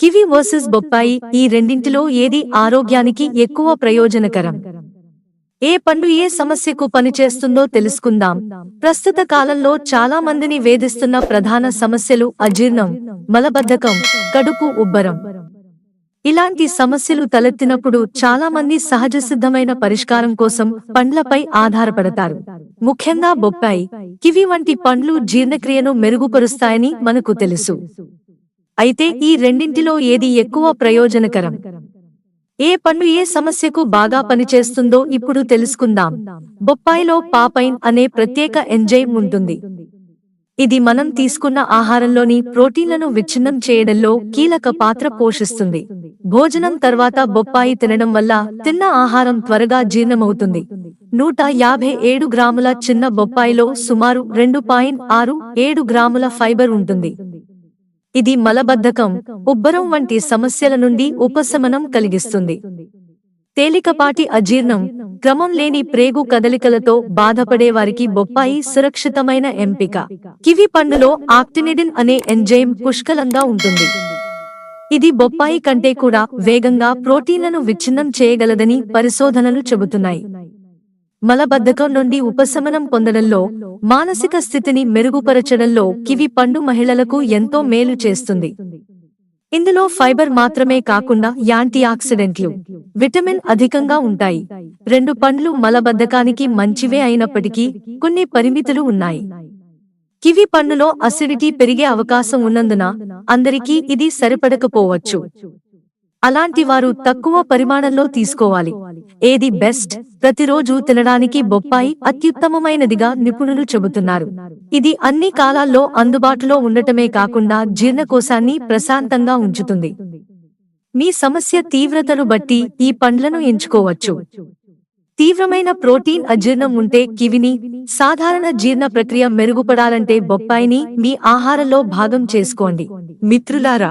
Kiwi versus బొప్పాయి ఈ రెండింటిలో ఏది ఆరోగ్యానికి ఎక్కువ ప్రయోజనకరం? ఏ పండు ఏ సమస్యకు పనిచేస్తుందో తెలుసుకుందాం. ప్రస్తుత కాలంలో చాలా మందిని వేధిస్తున్న ప్రధాన సమస్యలు అజీర్ణం మలబద్ధకం కడుపు ఉబ్బరం. ఇలాంటి సమస్యలు తలెత్తినప్పుడు చాలా మంది సహజ సిద్ధమైన పరిష్కారం కోసం పండ్లపై ఆధారపడతారు. ముఖ్యంగా బొప్పాయి కివి వంటి పండ్లు జీర్ణక్రియను మెరుగుపరుస్తాయని మనకు తెలుసు. అయితే ఈ రెండింటిలో ఏది ఎక్కువ ప్రయోజనకరం? ఏ పండు ఏ సమస్యకు బాగా పనిచేస్తుందో ఇప్పుడు తెలుసుకుందాం. బొప్పాయిలో పాపైన్ అనే ప్రత్యేక ఎంజైమ్ ఉంటుంది. ఇది మనం తీసుకున్న ఆహారంలోని ప్రోటీన్లను విచ్ఛిన్నం చేయడంలో కీలక పాత్ర పోషిస్తుంది. భోజనం తర్వాత బొప్పాయి తినడం వల్ల తిన్న ఆహారం త్వరగా జీర్ణమవుతుంది. నూట యాభై ఏడు గ్రాముల చిన్న బొప్పాయిలో సుమారు రెండు పాయింట్ ఆరు ఏడు గ్రాముల ఫైబర్ ఉంటుంది. ఇది మలబద్ధకం ఉబ్బరం వంటి సమస్యల నుండి ఉపశమనం కలిగిస్తుంది. తేలికపాటి అజీర్ణం క్రమం లేని ప్రేగు కదలికలతో బాధపడే వారికి బొప్పాయి సురక్షితమైన ఎంపిక. కివి పండులో ఆక్టినిడిన్ అనే ఎంజైమ్ పుష్కలంగా ఉంటుంది. ఇది బొప్పాయి కంటే కూడా వేగంగా ప్రోటీన్లను విచ్ఛిన్నం చేయగలదని పరిశోధనలు చెబుతున్నాయి. మలబద్ధకం నుండి ఉపశమనం పొందడంలో మానసిక స్థితిని మెరుగుపరచడంలో కివి పండు మహిళలకు ఎంతో మేలు చేస్తుంది. ఇందులో ఫైబర్ మాత్రమే కాకుండా యాంటీ ఆక్సిడెంట్లు విటమిన్ అధికంగా ఉంటాయి. రెండు పండ్లు మలబద్ధకానికి మంచివే అయినప్పటికీ కొన్ని పరిమితులు ఉన్నాయి. కివి పండులో అసిడిటీ పెరిగే అవకాశం ఉన్నందున అందరికీ ఇది సరిపడకపోవచ్చు. అలాంటి వారు తక్కువ పరిమాణంలో తీసుకోవాలి. ఏది బెస్ట్? ప్రతిరోజు తినడానికి బొప్పాయి అత్యుత్తమమైనదిగా నిపుణులు చెబుతున్నారు. ఇది అన్ని కాలాల్లో అందుబాటులో ఉండటమే కాకుండా జీర్ణకోశాన్ని ప్రశాంతంగా ఉంచుతుంది. మీ సమస్య తీవ్రతను బట్టి ఈ పండ్లను ఎంచుకోవచ్చు. తీవ్రమైన ప్రోటీన్ అజీర్ణం ఉంటే కివిని సాధారణ జీర్ణ ప్రక్రియ మెరుగుపడాలంటే బొప్పాయిని మీ ఆహారంలో భాగం చేసుకోండి. మిత్రులారా